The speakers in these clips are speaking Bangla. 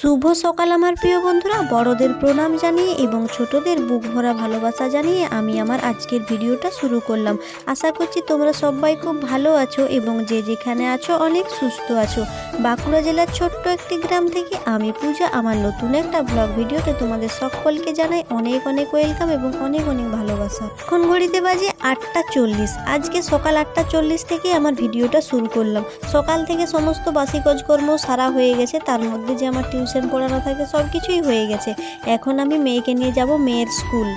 শুভ সকাল আমার প্রিয় বন্ধুরা। বড়দের প্রণাম জানিয়ে এবং ছোটদের বুক ভরা ভালোবাসা জানিয়ে আমি আমার আজকের ভিডিওটা শুরু করলাম। আশা করছি তোমরা সবাই খুব ভালো আছো এবং যে যেখানে আছো অনেক সুস্থ আছো। বাঁকুড়া জেলার ছোট্ট একটি গ্রাম থেকে আমি পূজা। আমার নতুন একটা ব্লগ ভিডিওতে তোমাদের সকলকে জানাই অনেক অনেক ওয়েলকাম এবং অনেক অনেক ভালোবাসা। এখন ঘড়িতে বাজে আটটা চল্লিশ। আজকে সকাল আটটা চল্লিশ থেকে আমার ভিডিওটা শুরু করলাম। সকাল থেকে সমস্ত বাসি কাজকর্ম সারা হয়ে গেছে, তার মধ্যে যে আমার টিউশন পড়ানো থাকে সব কিছুই হয়ে গেছে। এখন আমি মেয়েকে নিয়ে যাব মেয়ের স্কুল।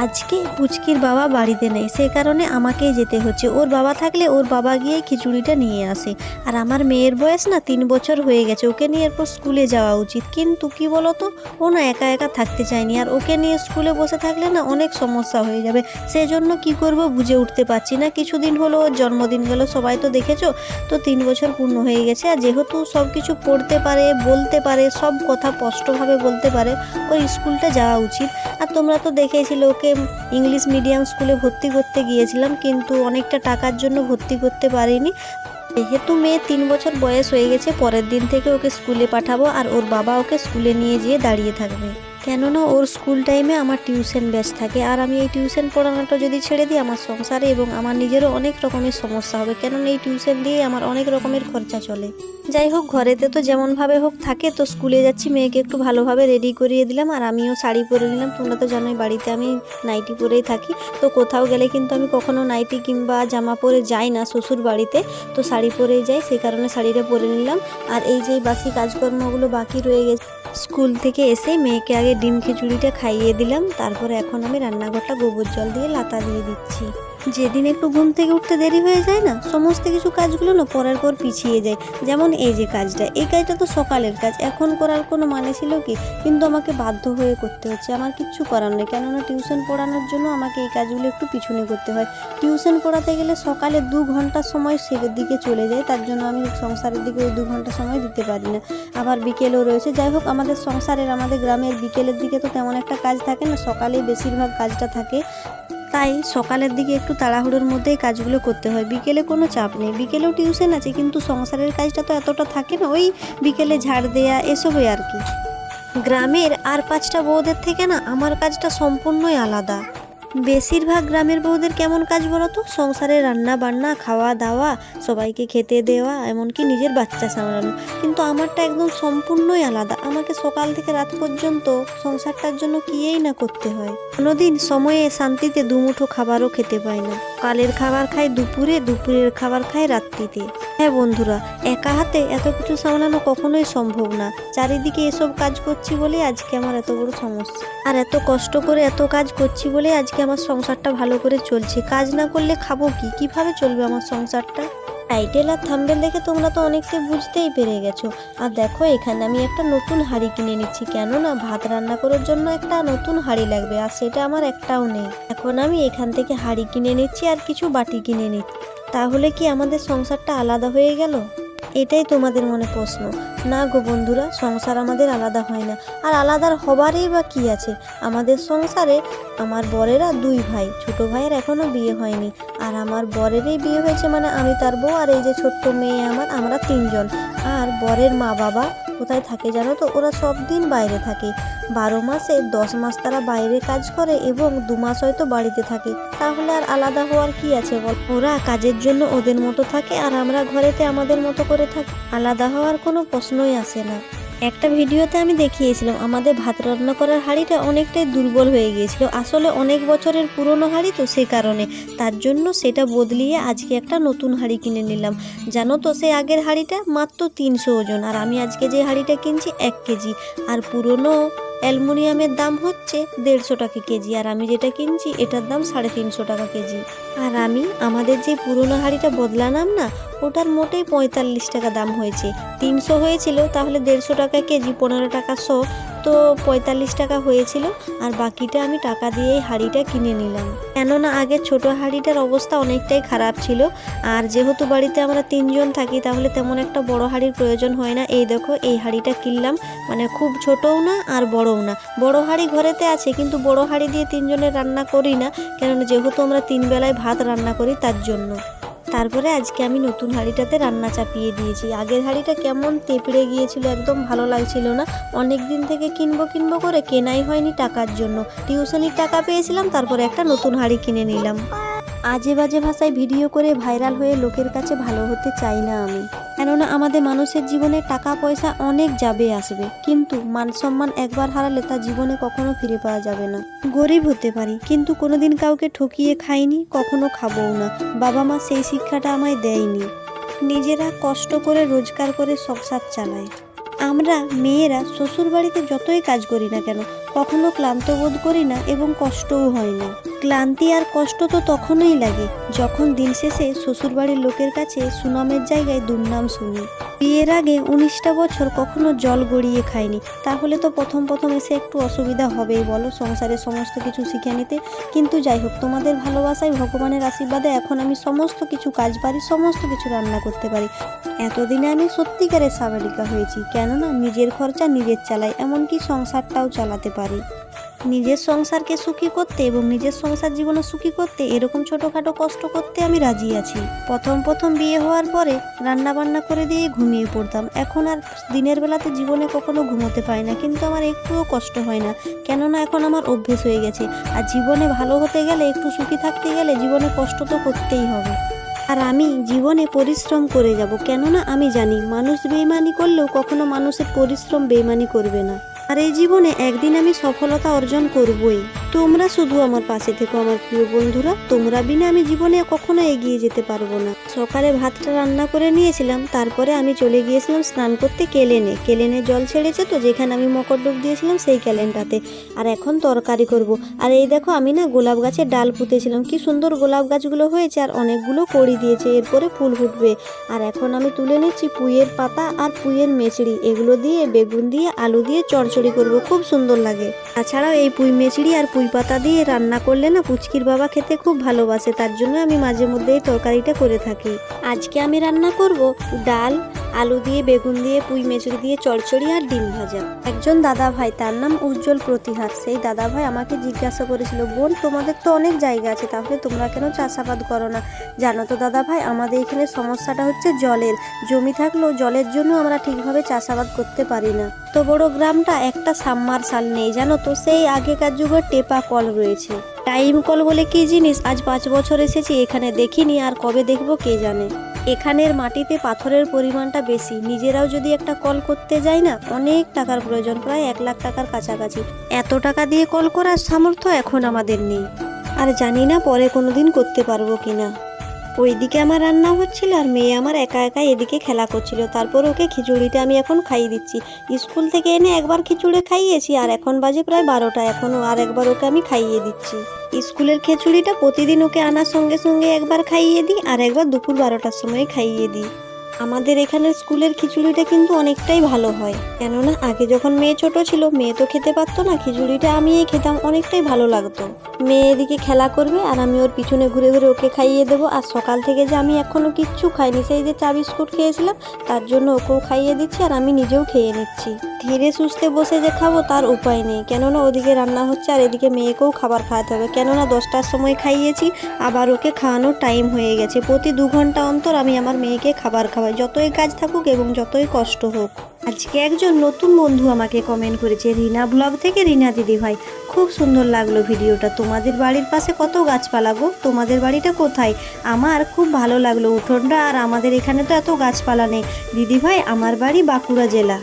আজকে পুচকির বাবা বাড়িতে নেই। সে কারণে আমাকেই যেতে হচ্ছে। ওর বাবা থাকলে ওর বাবা গিয়ে খিচুড়িটা নিয়ে আসে। আর আমার মেয়ের বয়স না তিন বছর হয়ে গেছে। ওকে নিয়ে এরপর স্কুলে যাওয়া উচিত। কিন্তু কি বলতো? ও না একা একা থাকতে চায়নি। আর ওকে নিয়ে স্কুলে বসে থাকলে না অনেক সমস্যা হয়ে যাবে। সেই জন্য কি করব বুঝে উঠতে পারছি না। কিছুদিন হলো ওর জন্মদিন গেল। সবাই তো দেখেছ? তো তিন বছর পূর্ণ হয়ে গেছে। আর যেহেতু সব কিছু পড়তে পারে, বলতে পারে, সব কথা স্পষ্টভাবে বলতে পারে, ওর স্কুলটা যাওয়া উচিত। আর তোমরা তো দেখেছিলে ওকে ইংলিশ মিডিয়াম স্কুলে ভর্তি করতে গিয়েছিলাম, কিন্তু অনেকটা টাকার জন্য ভর্তি করতে পারিনি। যেহেতু মেয়ে তিন বছর বয়স হয়ে গেছে, পরের দিন থেকে ওকে স্কুলে পাঠাবো আর ওর বাবা ওকে স্কুলে নিয়ে যেয়ে দাঁড়িয়ে থাকবে। কেননা ওর স্কুল টাইমে আমার টিউশন ব্যাচ থাকে আর আমি এই টিউশন পড়ানোটা যদি ছেড়ে দিই আমার সংসারে এবং আমার নিজেরও অনেক রকমের সমস্যা হবে। কেননা এই টিউশন দিয়ে আমার অনেক রকমের খরচা চলে। যাই হোক, ঘরেতে তো যেমনভাবে হোক থাকে, তো স্কুলে যাচ্ছি, মেয়েকে একটু ভালোভাবে রেডি করিয়ে দিলাম আর আমিও শাড়ি পরে নিলাম। তোমরা তো জানোই বাড়িতে আমি নাইটি পরেই থাকি। তো কোথাও গেলে কিন্তু আমি কখনো নাইটি কিংবা জামা পরে যাই না শ্বশুর বাড়িতে। তো শাড়ি পরেই যাই সেই কারণে শাড়িটা পরে নিলাম। আর এই যে বাকি কাজকর্মগুলো বাকি রয়ে গেছে স্কুল থেকে এসে মেয়েকে আগে ডিম খিচুড়িটা খাইয়ে দিলাম, তারপর এখন আমি রান্নাঘরটা গোবর জল দিয়ে লাতা দিয়ে দিচ্ছি। যেদিন একটু ঘুম থেকে উঠতে দেরি হয়ে যায় না, সমস্ত কিছু কাজগুলো না পরের পর পিছিয়ে যায়। যেমন এই যে কাজটা, এই কাজটা তো সকালের কাজ, এখন করার কোনো মানে ছিল কি? কিন্তু আমাকে বাধ্য হয়ে করতে হচ্ছে, আমার কিচ্ছু করার নেই। কেননা টিউশন পড়ানোর জন্য আমাকে এই কাজগুলো একটু পিছনে করতে হয়। টিউশন পড়াতে গেলে সকালে দু ঘণ্টা সময় সেদের দিকে চলে যায়, তার জন্য আমি সংসারের দিকে ওই দু ঘণ্টা সময় দিতে পারি না। আবার বিকেলেও রয়েছে, যাই হোক আমাদের সংসারের, আমাদের গ্রামের বিকেলের দিকে তো তেমন একটা কাজ থাকে না, সকালেই বেশিরভাগ কাজটা থাকে। তাই সকালের দিকে একটু তাড়াহুড়োর মধ্যেই কাজগুলো করতে হয়। বিকেলে কোনো চাপ নেই। বিকেলেও টিউশন আছে, কিন্তু সংসারের কাজটা তো এতটা থাকে না। ওই বিকেলে ঝাড় দেয়া, এসবই আর কি। গ্রামের আর পাঁচটা বউদের থেকে না, আমার কাজটা সম্পূর্ণই আলাদা। বেশিরভাগ গ্রামের বউদের কেমন কাজ বলো তো? সংসারে রান্না, বান্না, খাওয়া, দাওয়া, সবাইকে খেতে দেওয়া, এমনকি নিজের বাচ্চা সামলানো। কিন্তু আমারটা একদম সম্পূর্ণই আলাদা। আমাকে সকাল থেকে রাত পর্যন্ত সংসারটার জন্য কিয়েই না করতে হয়। কোনোদিন সময়ে শান্তিতে দুমুঠো খাবারও খেতে পায় না। কালের খাবার খাই দুপুরে, দুপুরের খাবার খাই রাত্রিতে। হ্যাঁ বন্ধুরা, একা হাতে এত কিছু সামলানো কখনোই সম্ভব না। চারিদিকে এসব কাজ করছি বলে আজকে আমার এত বড় সমস্যা। আর এত কষ্ট করে এত কাজ করছি বলে আজকে আমার সংসারটা ভালো করে চলছে। কাজ না করলে খাব কি? কীভাবে চলবে আমার সংসারটা? টাইটেল আর থাম্বেল দেখে তোমরা তো অনেকে বুঝতেই পেরে গেছো। আর দেখো, এখানে আমি একটা নতুন হাঁড়ি কিনে নিচ্ছি। কেননা, ভাত রান্না করার জন্য একটা নতুন হাঁড়ি লাগবে, আর সেটা আমার একটাও নেই। এখন আমি এখান থেকে হাঁড়ি কিনে নিচ্ছি আর কিছু বাটি কিনে নিচ্ছি। তাহলে কি আমাদের সংসারটা আলাদা হয়ে গেল? এটাই তোমাদের মনে প্রশ্ন। না গো বন্ধুরা, সংসার আমাদের আলাদা হয় না। আর আলাদার হবারই বা কি আছে? আমাদের সংসারে আমার বরেরা দুই ভাই, ছোট ভাইয়ের এখনও বিয়ে হয়নি। আর আমার বরেরই বিয়ে হয়েছে মানে আমি তার বউ আর এই যে ছোট্ট মেয়ে আমার, আমরা তিনজন। আর বরের মা বাবা কোথায় থাকে জানো তো? ওরা সব দিন বাইরে থাকে। বারো মাসে দশ মাস তারা বাইরে কাজ করে এবং দু মাস হয়তো বাড়িতে থাকে। তাহলে আর আলাদা হওয়ার কি আছে বল? ওরা কাজের জন্য ওদের মতো থাকে আর আমরা ঘরেতে আমাদের মতো করে থাকি। আলাদা হওয়ার কোনো প্রশ্নই আসে না। একটা ভিডিওতে আমি দেখিয়েছিলাম, আমাদের ভাত রান্না করার হাঁড়িটা অনেকটাই দুর্বল হয়ে গিয়েছিল। আসলে অনেক বছরের পুরনো হাঁড়ি তো সে কারণে। তার জন্য সেটা বদলিয়ে আজকে একটা নতুন হাঁড়ি কিনে নিলাম। জানো তো, সেই আগের হাঁড়িটা মাত্র তিনশো ওজন। আর আমি আজকে যে হাঁড়িটা কিনছি এক কেজি। আর পুরনো অ্যালুমিনিয়ামের দাম হচ্ছে দেড়শো টাকা কেজি, আর আমি যেটা কিনছি এটার দাম সাড়ে তিনশো টাকা কেজি। আর আমি, আমাদের যে পুরনো হাঁড়িটা বদলালাম না, ওটার মোটেই পঁয়তাল্লিশ টাকা দাম হয়েছে। তিনশো হয়েছিল, তাহলে দেড়শো টাকা কেজি, পনেরো টাকা, শো। তো পঁয়তাল্লিশ টাকা হয়েছিল, আর বাকিটা আমি টাকা দিয়েই হাঁড়িটা কিনে নিলাম। কেননা আগে ছোট হাঁড়িটার অবস্থা অনেকটাই খারাপ ছিল, আর যেহেতু বাড়িতে আমরা তিনজন থাকি, তাহলে তেমন একটা বড় হাঁড়ির প্রয়োজন হয় না। এই দেখো, এই হাঁড়িটা কিনলাম মানে খুব ছোটও না আর বড়ও না। বড় হাঁড়ি ঘরেতে আছে, কিন্তু বড় হাঁড়ি দিয়ে তিনজনের রান্না করি না, কেননা যেহেতু আমরা তিন বেলায় ভাত রান্না করি তার জন্য। তারপরে আজকে আমি নতুন হাঁড়িটাতে রান্না চাপিয়ে দিয়েছি। আগের হাঁড়িটা কেমন তেপড়ে গিয়েছিল একদম ভালো লাগছিল না। অনেক দিন থেকে কিনবো কিনবো করে কেনাই হয়নি টাকার জন্য। টিউশনির টাকা পেয়েছিলাম, তারপরে একটা নতুন হাঁড়ি কিনে নিলাম। আজে বাজে ভাষায় ভিডিও করে ভাইরাল হয়ে লোকের কাছে ভালো হতে চাই না আমি। কেননা আমাদের মানুষের জীবনে টাকা, পয়সা অনেক যাবে আসবে। কিন্তু মান সম্মান একবার হারালে তা জীবনে কখনো ফিরে পাওয়া যাবে না। গরিব হতে পারি, কিন্তু কোনোদিন কাউকে ঠকিয়ে খাইনি, কখনো খাবও না। বাবা মা সেই শিক্ষাটা আমায় দেয়নি। নিজেরা কষ্ট করে, রোজগার করে সংসার চালায়। আমরা মেয়েরা শ্বশুর বাড়িতে যতই কাজ করি না কেন কখনো ক্লান্ত বোধ করি না এবং কষ্টও হয় না। ক্লান্তি আর কষ্ট তো তখনই লাগে, যখন দিন শেষে শ্বশুরবাড়ির লোকের কাছে সুনামের জায়গায় দুর্নাম শুনি। বিয়ের আগে উনিশটা বছর কখনো জল গড়িয়ে খায়নি। তাহলে তো প্রথম প্রথম এসে একটু অসুবিধা হবেই বলো সংসারের সমস্ত কিছু শিখে নিতে। কিন্তু যাই হোক, তোমাদের ভালোবাসায়, ভগবানের আশীর্বাদে এখন আমি সমস্ত কিছু কাজ পারি সমস্ত কিছু রান্না করতে পারি। এতদিনে আমি সত্যিকারের সাবালিকা হয়েছি। কেননা, নিজের খরচা নিজের চালাই, এমনকি সংসারটাও চালাতে পারি। নিজের সংসারকে সুখী করতে এবং নিজের সংসার জীবনে সুখী করতে এরকম ছোটোখাটো কষ্ট করতে আমি রাজি আছি। প্রথম প্রথম বিয়ে হওয়ার পরে রান্না বান্না করে দিয়ে ঘুমিয়ে পড়তাম। এখন আর দিনের বেলাতে জীবনে কখনো ঘুমোতে পারি না, কিন্তু আমার একটুও কষ্ট হয় না। কেননা এখন আমার অভ্যেস হয়ে গেছে। আর জীবনে ভালো হতে গেলে, একটু সুখী থাকতে গেলে জীবনে কষ্ট তো করতেই হবে। আর আমি জীবনে পরিশ্রম করে যাব। কেননা আমি জানি, মানুষ বেইমানি করলেও কখনো মানুষের পরিশ্রম বেইমানি করবে না। আর এই জীবনে একদিন আমি সফলতা অর্জন করবই। তোমরা শুধু আমার পাশে থেকো, আমার প্রিয় বন্ধুরা। তোমরা বিনা আমি জীবনে কখনো এগিয়ে যেতে পারব না। সকালে ভাতটা রান্না করে নিয়েছিলাম, তারপরে আমি চলে গিয়েছিলাম স্নান করতে কেলেনে। কেলেনে জল ছেড়েছে তো, যেখানে আমি মকর ডুব দিয়েছিলাম সেই ক্যালেনটাতে আর এখন তরকারি করব। আর এই দেখো, আমি না গোলাপ গাছের ডাল পুঁতেছিলাম। কি সুন্দর গোলাপ গাছগুলো হয়েছে, আর অনেকগুলো কড়ি দিয়েছে, এরপরে ফুল ফুটবে। আর এখন আমি তুলে নিচ্ছি পুইয়ের পাতা আর পুইয়ের মেচড়ি। এগুলো দিয়ে বেগুন দিয়ে, আলু দিয়ে চড়চড়ি করব, খুব সুন্দর লাগে। তাছাড়াও এই পুঁই মেচড়ি আর পুঁই পাতা দিয়ে রান্না করলে না পুচকির বাবা খেতে খুব ভালোবাসে, তার জন্য আমি মাঝে মধ্যে এই তরকারিটা করে থাকি। আজকে আমি রান্না করব ডাল, আলু দিয়ে, বেগুন দিয়ে, পুঁই মেচড়ি দিয়ে, চড়চড়ি আর ডিম ভাজা। একজন দাদা ভাই তার নাম উজ্জ্বল প্রতিহার। সেই দাদা ভাই আমাকে জিজ্ঞাসা করেছিল, বোন, তোমাদের তো অনেক জায়গা আছে, তাহলে তোমরা কেন চাষাবাদ করো না? জানো তো দাদা ভাই আমাদের এখানে সমস্যাটা হচ্ছে জলের। জমি থাকলেও জলের জন্য আমরা ঠিকভাবে চাষাবাদ করতে পারি না। তো বড় গ্রামটা একটা সাবমার্শাল নেই, জানো তো? সেই আগেকার যুগের টেপা কল রয়েছে। টাইম কল বলে কি জিনিস? আজ পাঁচ বছর এসেছি, এখানে দেখিনি, আর কবে দেখব কে জানে? এখানের মাটিতে পাথরের পরিমাণটা বেশি। নিজেরাও যদি একটা কল করতে যাই না, অনেক টাকার প্রয়োজন, প্রায় এক লাখ টাকার কাছাকাছি। এত টাকা দিয়ে কল করার সামর্থ্য এখন আমাদের নেই। আর জানি না পরে কোনোদিন করতে পারব কিনা ওইদিকে আমার রান্না হচ্ছিল আর মেয়ে আমার একা একা এদিকে খেলা করছিল। তারপর ওকে খিচুড়িটা আমি এখন খাইয়ে দিচ্ছি। স্কুল থেকে এনে একবার খিচুড়ি খাইয়েছি আর এখন বাজে প্রায় বারোটা। এখনও আর একবার ওকে আমি খাইয়ে দিচ্ছি। স্কুলের খিচুড়িটা প্রতিদিন ওকে আনার সঙ্গে সঙ্গে একবার খাইয়ে দিই আর একবার দুপুর বারোটার সময় খাইয়ে দিই। আমাদের এখানের স্কুলের খিচুড়িটা কিন্তু অনেকটাই ভালো হয়। কেননা আগে যখন মেয়ে ছোট ছিল, মেয়ে তো খেতে পারতো না, খিচুড়িটা আমিই খেতাম, অনেকটাই ভালো লাগতো। মেয়ে এদিকে খেলা করবে আর আমি ওর পিছনে ঘুরে ঘুরে ওকে খাইয়ে দেবো। আর সকাল থেকে যে আমি এখনও কিচ্ছু খাইনি, সেই যে চা বিস্কুট খেয়েছিলাম, তার জন্য ওকেও খাইয়ে দিচ্ছি আর আমি নিজেও খেয়ে নিচ্ছি। ধীরে সুস্থে বসে যে খাব তার উপায় নেই। কেননা ওদিকে রান্না হচ্ছে আর এদিকে মেয়েকেও খাবার খাওয়াতে হবে। কেননা দশটার সময় খাইয়েছি, আবার ওকে খাওয়ানোর টাইম হয়ে গেছে। প্রতি দু ঘণ্টা অন্তর আমি আমার মেয়েকে খাবার খাওয়াই। যতই কাজ থাকুক এবং যতই কষ্ট হোক। আজকে একজন নতুন বন্ধু আমাকে কমেন্ট করেছে, রিনা ব্লগ থেকে রিনা দিদি ভাই। খুব সুন্দর লাগল ভিডিওটা। তোমাদের বাড়ির পাশে কত গাছপালা গো? তোমাদের বাড়িটা কোথায়? আমার খুব ভালো লাগল উঠোনটা আর আমাদের এখানে তো এত গাছপালা নেই। দিদি ভাই, আমার বাড়ি বাঁকুড়া জেলা।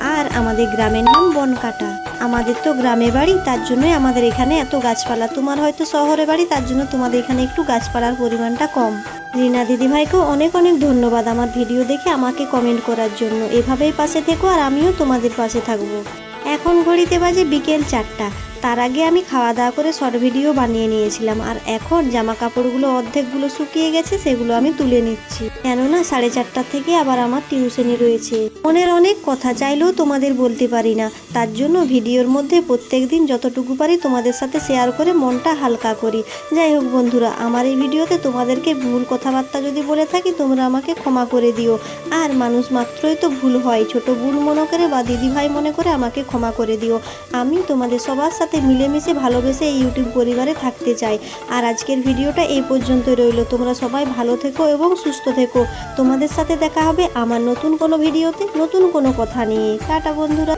আর আমাদের গ্রামের নাম বনকাটা। আমাদের তো গ্রামে বাড়ি, তার জন্যই আমাদের এখানে এত গাছপালা। তোমার হয়তো শহরে বাড়ি, তার জন্য তোমাদের এখানে একটু গাছপালার পরিমাণটা কম। রিনা দিদিভাইকেও অনেক অনেক ধন্যবাদ আমার ভিডিও দেখে আমাকে কমেন্ট করার জন্য। এভাবেই পাশে থেকো আর আমিও তোমাদের পাশে থাকব। এখন ঘড়িতে বাজে বিকেল চারটা। তার আগে আমি খাওয়া দাওয়া করে শর্ট ভিডিও বানিয়ে নিয়েছিলাম, আর এখন জামা কাপড়গুলো অর্ধেকগুলো শুকিয়ে গেছে, সেগুলো আমি তুলে নিচ্ছি। কেননা সাড়ে চারটার থেকে আবার আমার টিউশনি রয়েছে। মনের অনেক কথা চাইলেও তোমাদের বলতে পারি না। তার জন্য ভিডিওর মধ্যে প্রত্যেক দিন যতটুকু পারি তোমাদের সাথে শেয়ার করে মনটা হালকা করি। যাই হোক বন্ধুরা, আমার এই ভিডিওতে তোমাদেরকে ভুল কথাবার্তা যদি বলে থাকি, তোমরা আমাকে ক্ষমা করে দিও। আর মানুষ মাত্রই তো ভুল হয়। ছোট ভুল মনে করে বা দিদি ভাই মনে করে আমাকে ক্ষমা করে দিও। আমি তোমাদের সবার সাথে সাথে মিলেমিশে ভালোবেসে এই ইউটিউব পরিবারে থাকতে চাই। আর আজকের ভিডিওটা এই পর্যন্ত রইল। তোমরা সবাই ভালো থেকো এবং সুস্থ থেকো। তোমাদের সাথে দেখা হবে আমার নতুন কোনো ভিডিওতে নতুন কোনো কথা নিয়ে। টাটা বন্ধুরা।